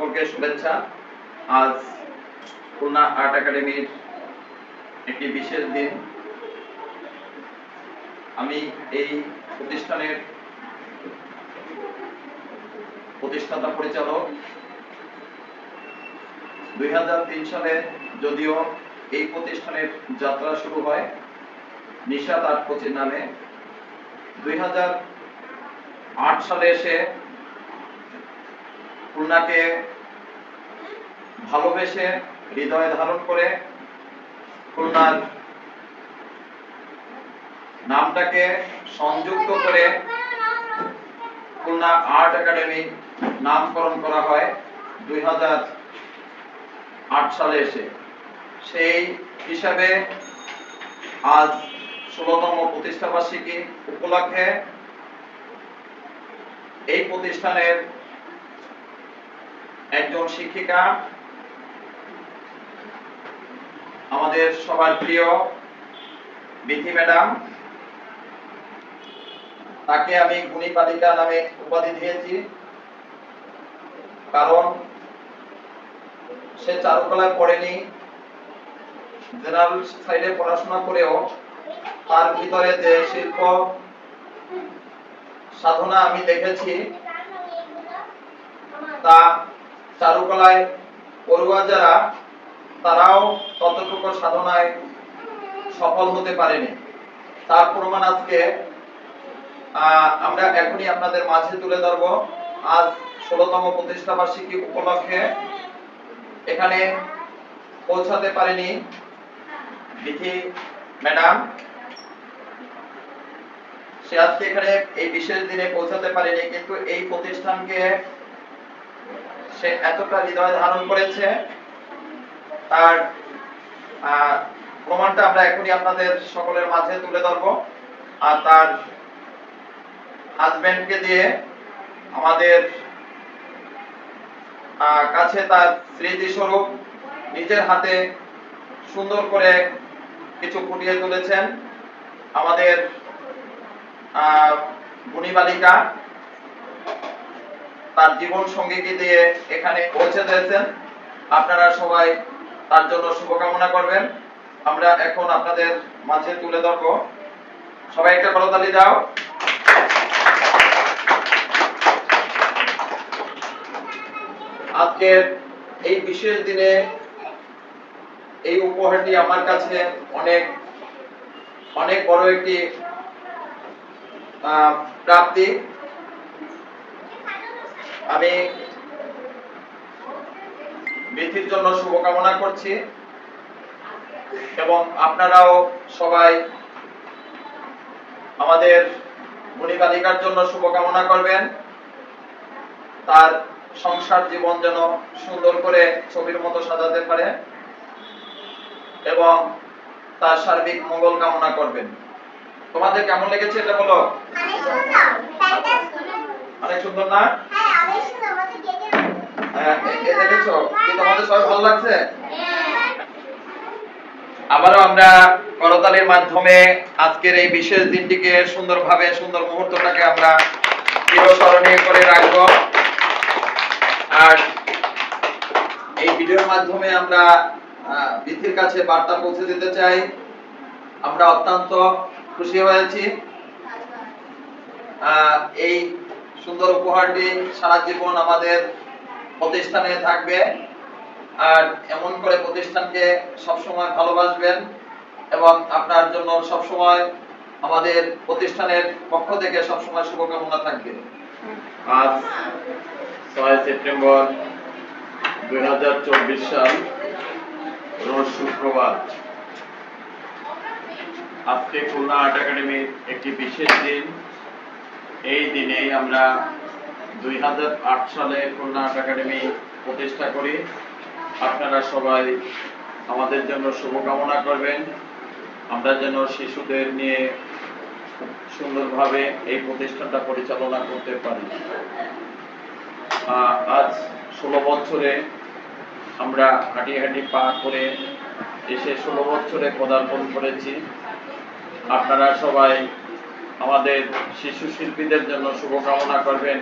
সকলকে শুভেচ্ছা। আজ খুলনা আর্ট একাডেমির একটি বিশেষ দিন। আমি এই প্রতিষ্ঠানের প্রতিষ্ঠাতা পরিচালক। দুই হাজার তিন সালে যদিও এই প্রতিষ্ঠানের যাত্রা শুরু হয় নিশাত কোচিং নামে। দুই আট সালে এসে খুলনাকে ভালোবেসে হৃদয়ে ধারণ করে খুলনার নামটাকে সংযুক্ত করে খুলনা আর্ট একাডেমি নামকরণ করা হয় দুই সালে এসে। সেই হিসাবে আজ ষোলতম প্রতিষ্ঠাবার্ষিকী উপলক্ষে এই প্রতিষ্ঠানের একজন শিক্ষিকা, আমাদের সবার প্রিয় বিথি ম্যাডাম, তাকে আমি গুণী বালিকা নামে উপাধি দিয়েছি। কারণ সে চারুকলায় পড়েনি জেনারেল সাইডে পড়াশোনা করেও তার ভিতরে যে শিল্প সাধনা আমি দেখেছি, তা চারুকলায় পড়ুয়া যারা, তারাও ততটুকু সাধনায় সফল হতে পারেনি। তার প্রমাণ আজকে আমরা এখনই আপনাদের মাঝে তুলে ধরবো। আজ ষোলতম প্রতিষ্ঠা বার্ষিকী উপলক্ষে এখানে পৌঁছাতে পারেনি বিধি ম্যাডাম। সে আজকে এখানে এই বিশেষ দিনে পৌঁছাতে পারেনি, কিন্তু এই প্রতিষ্ঠানকে সে এতটা হৃদয় ধারণ করেছে, তার প্রমাণটা আমরা এখনই আপনাদের সকলের মাঝে তুলে ধরবো। আর তার হাজবেন্ডকে দিয়ে আমাদের কাছে তার স্মৃতি স্বরূপ নিজের হাতে সুন্দর করে কিছু ফুটিয়ে তুলেছেন। আমাদের গুণী বালিকা তার জীবন সঙ্গীকে দিয়ে এখানে পৌঁছে দিয়েছেন। আপনারা সবাই তার জন্য শুভকামনা করবেন। আমরা এখন আপনাদের মাঝে তুলে ধরবো। সবাই একটা করতালি দাও। আজকের এই বিশেষ দিনে এই উপহারটি আমার কাছে অনেক অনেক বড় একটি প্রাপ্তি। আমি বৃদ্ধির জন্য শুভকামনা করছি এবং আপনারাও সবাই আমাদের গুণী বালিকার জন্য শুভকামনা করবেন। তার সংসার জীবন যেন সুন্দর করে ছবির মতো সাজাতে পারে এবং তার সার্বিক মঙ্গল কামনা করবেন। তোমাদের কেমন লেগেছে এটা বলো? অনেক সুন্দর না? দেখেছ? কি তোমাদের সবাই ভালো লাগছে? আবারও আমরা করতালির মাধ্যমে আজকের এই বিশেষ দিনটিকে সুন্দরভাবে সুন্দর মুহূর্তটাকে আমরা চিরস্মরণীয় করে রাখব। আর এই ভিডিওর মাধ্যমে আমরা বিথির কাছে বার্তা পৌঁছে দিতে চাই। আমরা অত্যন্ত খুশি হয়েছি। আহ, এই সুন্দর উপহারটি সারা জীবন আমাদের প্রতিষ্ঠানে থাকবে। আর এমন করে প্রতিষ্ঠানকে সবসময় ভালোবাসবেন এবং আপনার জন্য সবসময় আমাদের প্রতিষ্ঠানের পক্ষ থেকে সবসময় শুভকামনা থাকবে। আজ ছয় সেপ্টেম্বর দুই হাজার চব্বিশ সাল, রোজ শুক্রবার। আজকে খুলনা আর্ট একাডেমির একটি বিশেষ দিন। এই দিনেই আমরা দুই হাজার আট সালে খুলনা আর্ট একাডেমি প্রতিষ্ঠা করি। আপনারা সবাই আমাদের জন্য শুভকামনা করবেন। আমরা যেন শিশুদের নিয়ে সুন্দরভাবে এই প্রতিষ্ঠানটা পরিচালনা করতে পারি। আজ ষোলো বছরে আমরা হাঁটি হাঁটি পা করে এসে ষোলো বছরে পদার্পণ করেছি। আপনারা সবাই আমাদের শিশু শিল্পীদের জন্য শুভকামনা করবেন।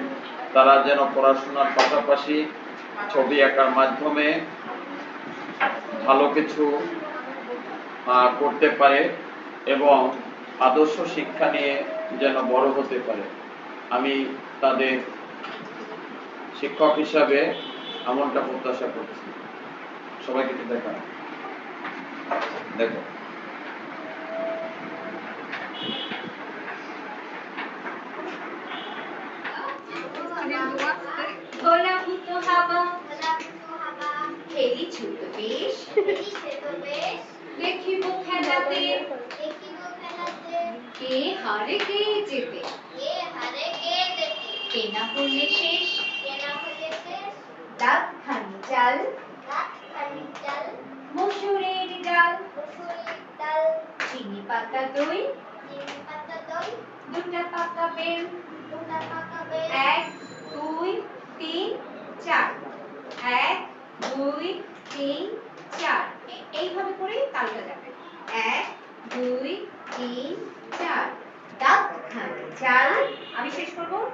তারা যেন পড়াশোনার পাশাপাশি ছবি আঁকার মাধ্যমে ভালো কিছু করতে পারে এবং আদর্শ শিক্ষা নিয়ে যেন বড় হতে পারে। আমি তাদের শিক্ষক হিসাবে এমনটা প্রত্যাশা করছি। সবাইকে দেখা দেখো। ছোট বেশ দেখিব খেলাতে কে হারে কে যেতে কেনা হলে শেষ দাঁত খানি চাল মসুরের ডাল চিনি পাতা দই দুটা পাকা বেল এক দুই তিন চার দুই, তিন, চার। এইভাবে করে তালটা যাবে। এক, দুই, তিন, চার। দাঁত খানি, চাল। আমি শেষ করব।